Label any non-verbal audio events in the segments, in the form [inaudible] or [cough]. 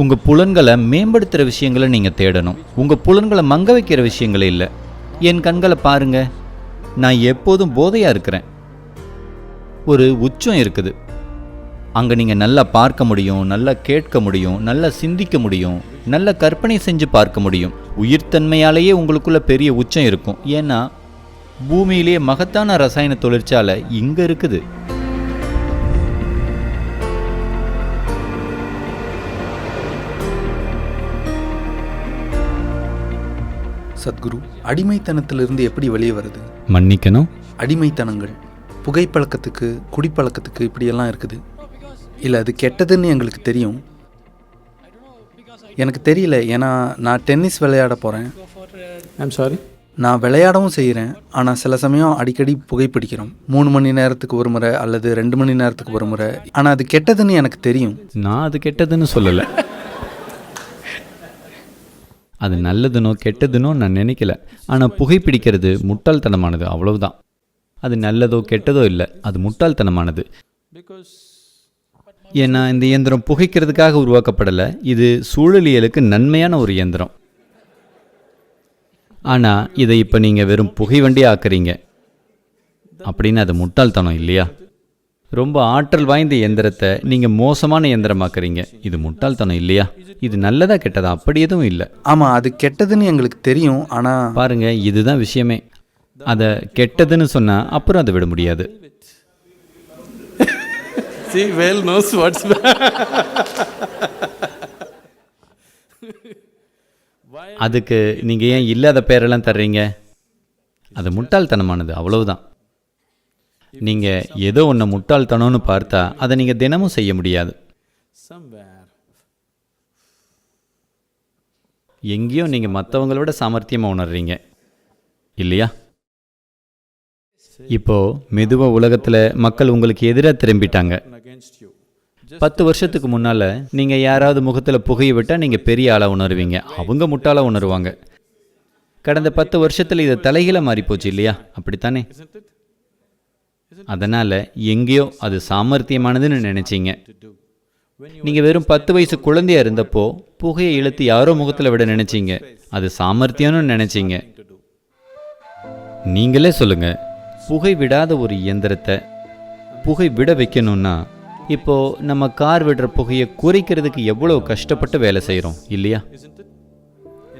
உங்கள் புலன்களை மேம்படுத்துகிற விஷயங்களை நீங்கள் தேடணும். உங்கள் புலன்களை மங்க வைக்கிற விஷயங்களே இல்லை. என் கண்களை பாருங்க. நான் எப்போதும் போதையாக இருக்கிறேன். ஒரு உச்சம் இருக்குது. அங்கே நீங்கள் நல்லா பார்க்க முடியும் நல்லா கேட்க முடியும் நல்லா சிந்திக்க முடியும் நல்ல கற்பனை செஞ்சு பார்க்க முடியும். உயிர்த்தன்மையாலேயே உங்களுக்குள்ள பெரிய உச்சம் இருக்கும். ஏன்னா பூமியிலேயே மகத்தான ரசாயன தொழிற்சாலை இங்கே இருக்குது. சத்குரு அடிமைத்தனத்திலிருந்து எப்படி வெளியே வருது? மன்னிக்கணும். அடிமைத்தனங்கள் புகைப்பழக்கத்துக்கு குடிப்பழக்கத்துக்கு இப்படியெல்லாம் இருக்குது. இல்லை அது கெட்டதுன்னு எங்களுக்கு தெரியும். எனக்கு தெரியல ஏன்னா நான் டென்னிஸ் விளையாட போகிறேன் ஐம் சாரி நான் விளையாடவும் செய்கிறேன் ஆனால் சில சமயம் அடிக்கடி புகைப்பிடிக்கிறோம். மூணு மணி நேரத்துக்கு ஒரு முறை அல்லது ரெண்டு மணி நேரத்துக்கு ஒரு முறை. ஆனால் அது கெட்டதுன்னு எனக்கு தெரியும். நான் அது கெட்டதுன்னு சொல்லலை. அது நல்லதுனோ கெட்டதுனோ நான் நினைக்கல. ஆனால் புகைப்பிடிக்கிறது முட்டாள்தனமானது அவ்வளவுதான். அது நல்லதோ கெட்டதோ இல்லை அது முட்டாள்தனமானது. ஏன்னா இந்த இயந்திரம் புகைக்கிறதுக்காக உருவாக்கப்படலை இது சூழலியலுக்கு நன்மையான ஒரு இயந்திரம். ஆனால் இதை இப்போ நீங்கள் வெறும் புகை வண்டியாக ஆக்குறீங்க. அப்படின்னு அது முட்டாள்தனம் இல்லையா? ரொம்ப ஆற்றல் வாய்ந்த இயந்திரத்தை நீங்கள் மோசமான இயந்திரமாக்குறீங்க. இது முட்டாள்தனம் இல்லையா? இது நல்லதா கெட்டதா? அப்படி எதுவும் இல்லை. ஆமாம் அது கெட்டதுன்னு எங்களுக்கு தெரியும் ஆனால் பாருங்க இதுதான் விஷயமே. அதை கெட்டதுன்னு சொன்னா அப்புறம் அதை விட முடியாது. சி வெல் நோஸ் வாட்ஸ் அதுக்கு நீங்கள் ஏன் இல்லாத பேரெல்லாம் தர்றீங்க? அது முட்டாள்தனமானது அவ்வளவுதான். நீங்கள் ஏதோ ஒன்று முட்டாள்தனம்னு பார்த்தா அதை நீங்கள் தினமும் செய்ய முடியாது. எங்கேயோ நீங்கள் மற்றவங்களோட சாமர்த்தியமாக உணர்றீங்க. இல்லையா? இப்போ மெதுவாக உலகத்தில் மக்கள் உங்களுக்கு எதிராக திரும்பிட்டாங்க. பத்து வருஷத்துக்கு முன்னால் நீங்கள் யாராவது முகத்தில் புகையை விட்டால் நீங்கள் பெரிய ஆளாக உணர்வீங்க. அவங்க முட்டாளாக உணருவாங்க. கடந்த பத்து வருஷத்தில் இது தலைகீழ மாறி போச்சு இல்லையா? அப்படித்தானே? அதனால் எங்கேயோ அது சாமர்த்தியமானதுன்னு நினைச்சீங்க. நீங்கள் வெறும் பத்து வயசு குழந்தையா இருந்தப்போ புகையை இழுத்து யாரோ முகத்தில் விட நினைச்சீங்க. அது சாமர்த்தியம்னு நினைச்சீங்க. நீங்களே சொல்லுங்க. புகை விடாத ஒரு இயந்திரத்தை புகை விட வைக்கணும்னா இப்போ நம்ம கார் விடுற புகையை குறைக்கிறதுக்கு எவ்வளவு கஷ்டப்பட்டு வேலை செய்கிறோம் இல்லையா?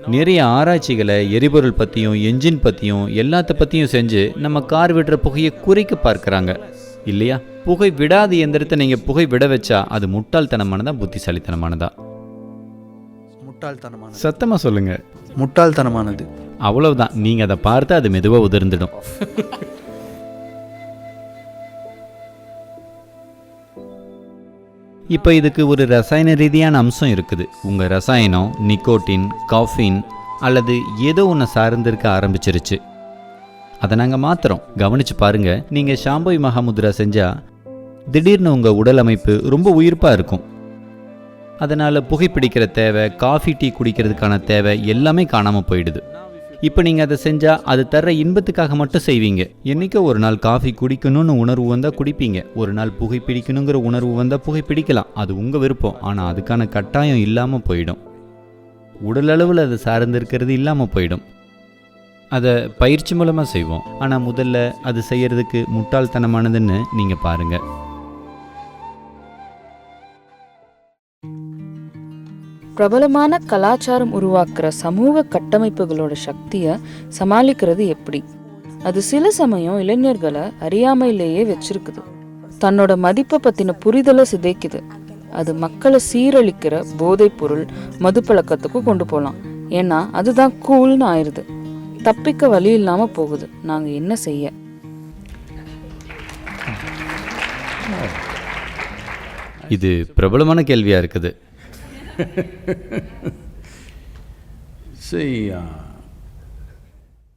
நிறைய ஆராய்ச்சிகளை எரிபொருள் பற்றியும் என்ஜின் பற்றியும் எல்லாத்த பற்றியும் செஞ்சு நம்ம கார் விடுற புகையை குறைக்க பார்க்கறாங்க. இல்லையா? புகை விடாத இயந்திரத்தை நீங்கள் புகை விட வச்சா அது முட்டாள்தனமானதா புத்திசாலித்தனமானதா? முட்டாள்தனமானது. சத்தமாக சொல்லுங்க. முட்டாள்தனமானது. அவ்வளவுதான். நீங்கள் அதை பார்த்தா அது மெதுவாக உதிர்ந்துடும். [laughs] இப்போ இதுக்கு ஒரு ரசாயன ரீதியான அம்சம் இருக்குது. உங்கள் ரசாயனம் நிக்கோட்டின் காஃபின் அல்லது ஏதோ ஒன்று சார்ந்திருக்க ஆரம்பிச்சிருச்சு. அதை நாங்கள் மாத்திரம் கவனிச்சு பாருங்கள் நீங்கள் ஷாம்பை மகாமுத்ரா செஞ்சால் திடீர்னு உங்கள் உடல் அமைப்பு ரொம்ப உயிர்ப்பாக இருக்கும். அதனால் புகைப்பிடிக்கிற தேவை காஃபி டீ குடிக்கிறதுக்கான தேவை எல்லாமே காணாமல் போயிடுது. இப்போ நீங்கள் அதை செஞ்சால் அது தர்ற இன்பத்துக்காக மட்டும் செய்வீங்க. என்னைக்கோ ஒரு நாள் காஃபி குடிக்கணும்னு உணர்வு வந்தால் குடிப்பீங்க. ஒரு நாள் புகை பிடிக்கணுங்கிற உணர்வு வந்தால் புகை பிடிக்கலாம். அது உங்கள் விருப்பம். ஆனால் அதுக்கான கட்டாயம் இல்லாமல் போயிடும். உடலளவில் அது சார்ந்திருக்கிறது இல்லாமல் போயிடும். அதை பயிற்சி மூலமாக செய்வோம். ஆனால் முதல்ல அது செய்கிறதுக்கு முட்டாள்தனமானதுன்னு நீங்கள் பாருங்கள் பிரபலமான கலாச்சாரம் உருவாக்குற சமூக கட்டமைப்புகளோட சக்தியை சமாளிக்கிறது எப்படி? அது சில சமயம் இளைஞர்களை அறியாமையிலேயே வச்சிருக்குது. தன்னோட மதிப்பை பத்தின புரிதலை சிதைக்குது. அது மக்களை சீரழிக்கிற போதைப் பொருள் மதுப்பழக்கத்துக்கு கொண்டு போகலாம் ஏன்னா அதுதான் கூல்னு ஆயிடுது தப்பிக்க வழி இல்லாமல் போகுது. நாங்கள் என்ன செய்ய? இது பிரபலமான கேள்வியாக இருக்குது.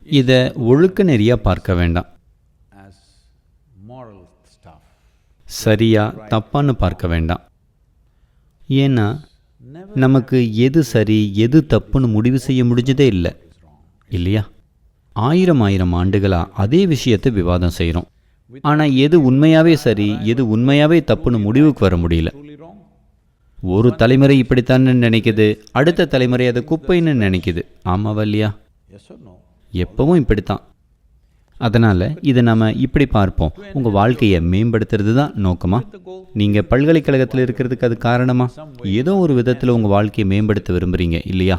இதை ஒழுக்க நெறியாக பார்க்க வேண்டாம். as moral stuff. சரியா தப்பான்னு பார்க்க வேண்டாம். ஏன்னா நமக்கு எது சரி எது தப்புன்னு முடிவு செய்ய முடிஞ்சதே இல்லை. இல்லையா? ஆயிரம் ஆயிரம் ஆண்டுகளா அதே விஷயத்தை விவாதம் செய்கிறோம் ஆனால் எது உண்மையாவே சரி எது உண்மையாவே தப்புன்னு முடிவுக்கு வர முடியல. ஒரு தலைமுறை இப்படித்தான்னு நினைக்குது அடுத்த தலைமுறை அது குப்பைன்னு நினைக்குது. ஆமாவா இல்லையா எப்பவும் இப்படித்தான். அதனால் இதை நம்ம இப்படி பார்ப்போம். உங்கள் வாழ்க்கையை மேம்படுத்துறது தான் நோக்கமா? நீங்கள் பல்கலைக்கழகத்தில் இருக்கிறதுக்கு அது காரணமா? ஏதோ ஒரு விதத்தில் உங்கள் வாழ்க்கையை மேம்படுத்த விரும்புகிறீங்க இல்லையா?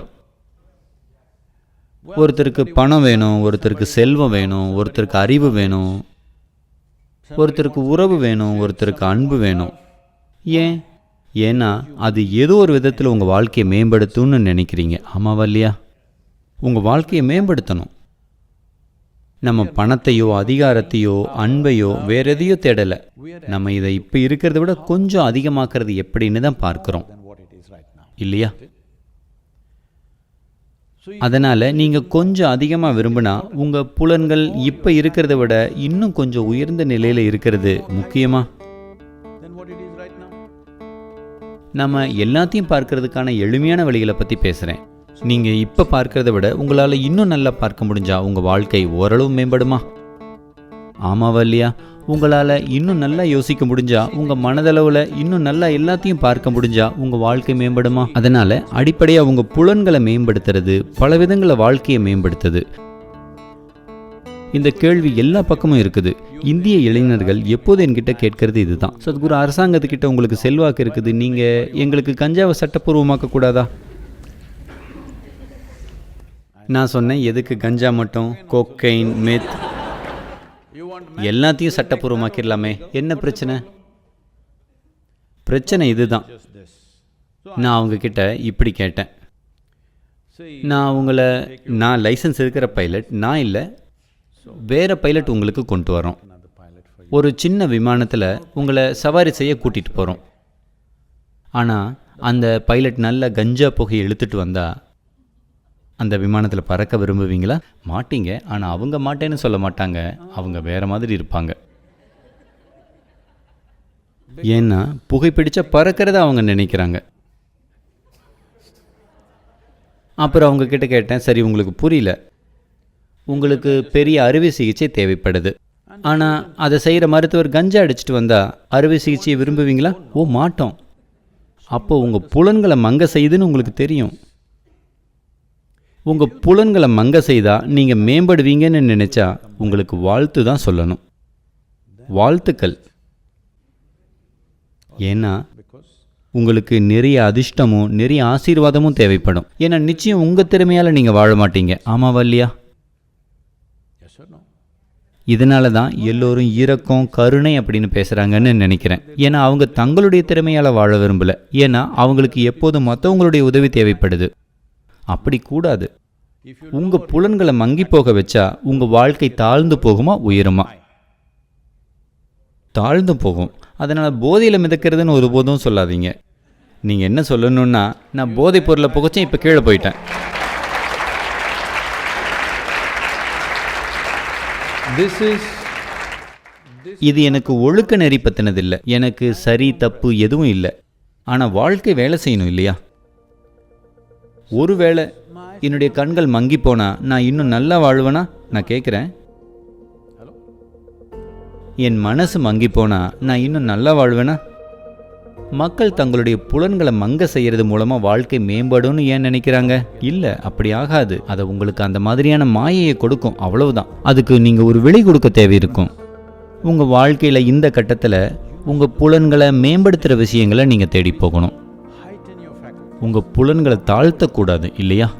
ஒருத்தருக்கு பணம் வேணும் ஒருத்தருக்கு செல்வம் வேணும் ஒருத்தருக்கு அறிவு வேணும் ஒருத்தருக்கு உறவு வேணும் ஒருத்தருக்கு அன்பு வேணும். ஏன்? ஏன்னா அது ஏதோ ஒரு விதத்தில் உங்கள் வாழ்க்கையை மேம்படுத்தும்னு நினைக்கிறீங்க. ஆமாவா இல்லையா உங்கள் வாழ்க்கையை மேம்படுத்தணும். நம்ம பணத்தையோ அதிகாரத்தையோ அன்பையோ வேற எதையோ தேடலை. நம்ம இதை இப்போ இருக்கிறத விட கொஞ்சம் அதிகமாக்குறது எப்படின்னு தான் பார்க்குறோம். இல்லையா? அதனால் நீங்கள் கொஞ்சம் அதிகமாக விரும்பினா உங்கள் புலன்கள் இப்போ இருக்கிறத விட இன்னும் கொஞ்சம் உயர்ந்த நிலையில் இருக்கிறது முக்கியமாக நம்ம எல்லாத்தையும் பார்க்கறதுக்கான எளிமையான வழிகளை பற்றி பேசுகிறேன் நீங்கள் இப்போ பார்க்கறத விட உங்களால் இன்னும் நல்லா பார்க்க முடிஞ்சா உங்கள் வாழ்க்கை ஓரளவு மேம்படுமா? ஆமாவா இல்லையா? உங்களால் இன்னும் நல்லா யோசிக்க முடிஞ்சா உங்கள் மனதளவில் இன்னும் நல்லா எல்லாத்தையும் பார்க்க முடிஞ்சா உங்கள் வாழ்க்கை மேம்படுமா? அதனால் அடிப்படையாக உங்கள் புலன்களை மேம்படுத்துறது பல விதங்களில் வாழ்க்கையை மேம்படுத்துது. இந்த கேள்வி எல்லா பக்கமும் இருக்குது. இந்திய இளைஞர்கள் எப்போது என்கிட்ட கேட்கறது இதுதான். சத்குரு அரசாங்கத்துக்கிட்ட உங்களுக்கு செல்வாக்கு இருக்குது. நீங்கள் எங்களுக்கு கஞ்சாவை சட்டப்பூர்வமாக்க கூடாதா? நான் சொன்னேன் எதுக்கு கஞ்சா மட்டும் கொக்கைன் மெத் எல்லாத்தையும் சட்டப்பூர்வமாக்கிடலாமே. என்ன பிரச்சனை? பிரச்சனை இதுதான். நான் அவங்க கிட்ட இப்படி கேட்டேன். நான் உங்களை நான் லைசன்ஸ் இருக்கிற பைலட் நான் இல்லை வேறு பைலட் உங்களுக்கு கொண்டு வரோம். ஒரு சின்ன விமானத்தில் உங்களை சவாரி செய்ய கூட்டிகிட்டு போகிறோம் ஆனால் அந்த பைலட் நல்ல கஞ்சா புகையை இழுத்துட்டு வந்தா அந்த விமானத்தில் பறக்க விரும்புவீங்களா? மாட்டீங்க. ஆனால் அவங்க மாட்டேன்னு சொல்ல மாட்டாங்க. அவங்க வேறு மாதிரி இருப்பாங்க. ஏன்னா புகைப்பிடிச்ச பறக்கிறத அவங்க நினைக்கிறாங்க. அப்புறம் அவங்க கிட்ட கேட்டேன் சரி உங்களுக்கு புரியல. உங்களுக்கு பெரிய அறுவை சிகிச்சை தேவைப்படுது. ஆனால் அதை செய்கிற மருத்துவர் கஞ்சா அடிச்சிட்டு வந்தா அறுவை சிகிச்சையை விரும்புவீங்களா? ஓ மாட்டோம். அப்போ உங்கள் புலன்களை மங்க செய்யுதுன்னு உங்களுக்கு தெரியும். உங்கள் புலன்களை மங்க செய்தால் நீங்கள் மேம்படுவீங்கன்னு நினச்சா உங்களுக்கு வாழ்த்து தான் சொல்லணும். வாழ்த்துக்கள். ஏன்னா உங்களுக்கு நிறைய அதிர்ஷ்டமும் நிறைய ஆசீர்வாதமும் தேவைப்படும். ஏன்னா நிச்சயம் உங்கள் திறமையால் நீங்கள் வாழ மாட்டீங்க. ஆமாவா இல்லையா? இதனால தான் எல்லோரும் இரக்கம் கருணை அப்படின்னு பேசுகிறாங்கன்னு நினைக்கிறேன். ஏன்னா அவங்க தங்களுடைய திறமையால் வாழ விரும்பல. ஏன்னா அவங்களுக்கு எப்போதும் மற்றவங்களுடைய உதவி தேவைப்படுது. அப்படி கூடாது. உங்கள் புலன்களை மங்கி போக வச்சா உங்கள் வாழ்க்கை தாழ்ந்து போகுமா உயருமா? தாழ்ந்து போகும். அதனால் போதையில் மிதக்கிறதுன்னு ஒருபோதும் சொல்லாதீங்க. நீங்கள் என்ன சொல்லணுன்னா நான் போதைப் பொருளை புகைச்சேன் இப்போ கீழே போயிட்டேன். This is இது எனக்கு ஒழுக்க நெறி பற்றினதில்லை எனக்கு சரி தப்பு எதுவும் இல்லை. ஆனால் வாழ்க்கை வேலை செய்யணும் இல்லையா? ஒருவேளை என்னுடைய கண்கள் மங்கி போனா நான் இன்னும் நல்லா வாழ்வேனா? நான் கேட்குறேன். என் மனசு மங்கி போனா நான் இன்னும் நல்லா வாழ்வேனா? மக்கள் தங்களுடைய புலன்களை மங்க செய்யறது மூலமா வாழ்க்கை மேம்படும்னு ஏன் நினைக்கிறாங்க? இல்ல அப்படி ஆகாது. அதை உங்களுக்கு அந்த மாதிரியான மாயையை கொடுக்கும். அவ்வளவுதான். அதுக்கு நீங்க ஒரு விலை கொடுக்க தேவை இருக்கும் உங்க வாழ்க்கையில இந்த கட்டத்துல உங்க புலன்களை மேம்படுத்துற விஷயங்களை நீங்க தேடி போகணும். உங்க புலன்களை தாழ்த்தக்கூடாது இல்லையா?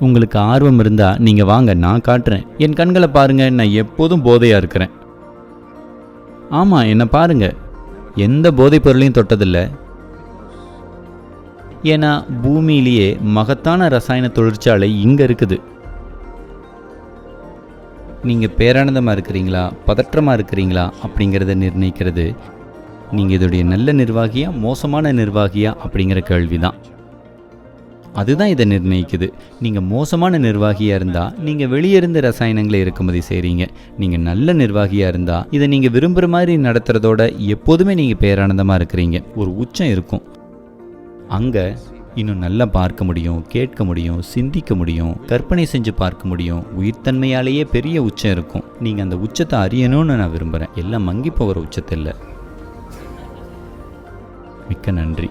உங்களுக்கு ஆர்வம் இருந்தா நீங்க வாங்க நான் காட்டுறேன். என் கண்களை பாருங்க நான் எப்போதும் போதையா இருக்கிறேன். ஆமாம் என்னை பாருங்க. எந்த போதைப் பொருளையும் தொட்டதில்லை. ஏன்னா பூமியிலேயே மகத்தான ரசாயன தொழிற்சாலை இங்கே இருக்குது. நீங்கள் பேரானந்தமாக இருக்கிறீங்களா பதற்றமாக இருக்கிறீங்களா அப்படிங்கிறத நிர்ணயிக்கிறது நீங்கள் இதோடைய நல்ல நிர்வாகியா மோசமான நிர்வாகியா அப்படிங்கிற கேள்விதான். அதுதான் இதை நிர்ணயிக்குது. நீங்கள் மோசமான நிர்வாகியாக இருந்தால் நீங்கள் வெளியிருந்து ரசாயனங்களை இறக்குமதி செய்கிறீங்க நீங்கள் நல்ல நிர்வாகியாக இருந்தால் இதை நீங்கள் விரும்புகிற மாதிரி நடத்துகிறதோட எப்போதுமே நீங்கள் பேரானந்தமாக இருக்கிறீங்க. ஒரு உச்சம் இருக்கும். அங்கே இன்னும் நல்லா பார்க்க முடியும் கேட்க முடியும் சிந்திக்க முடியும் கற்பனை செஞ்சு பார்க்க முடியும். உயிர்த்தன்மையாலேயே பெரிய உச்சம் இருக்கும். நீங்கள் அந்த உச்சத்தை அறியணும்னு நான் விரும்புகிறேன் எல்லாம் மங்கி போகிற உச்சத்தில் மிக்க நன்றி.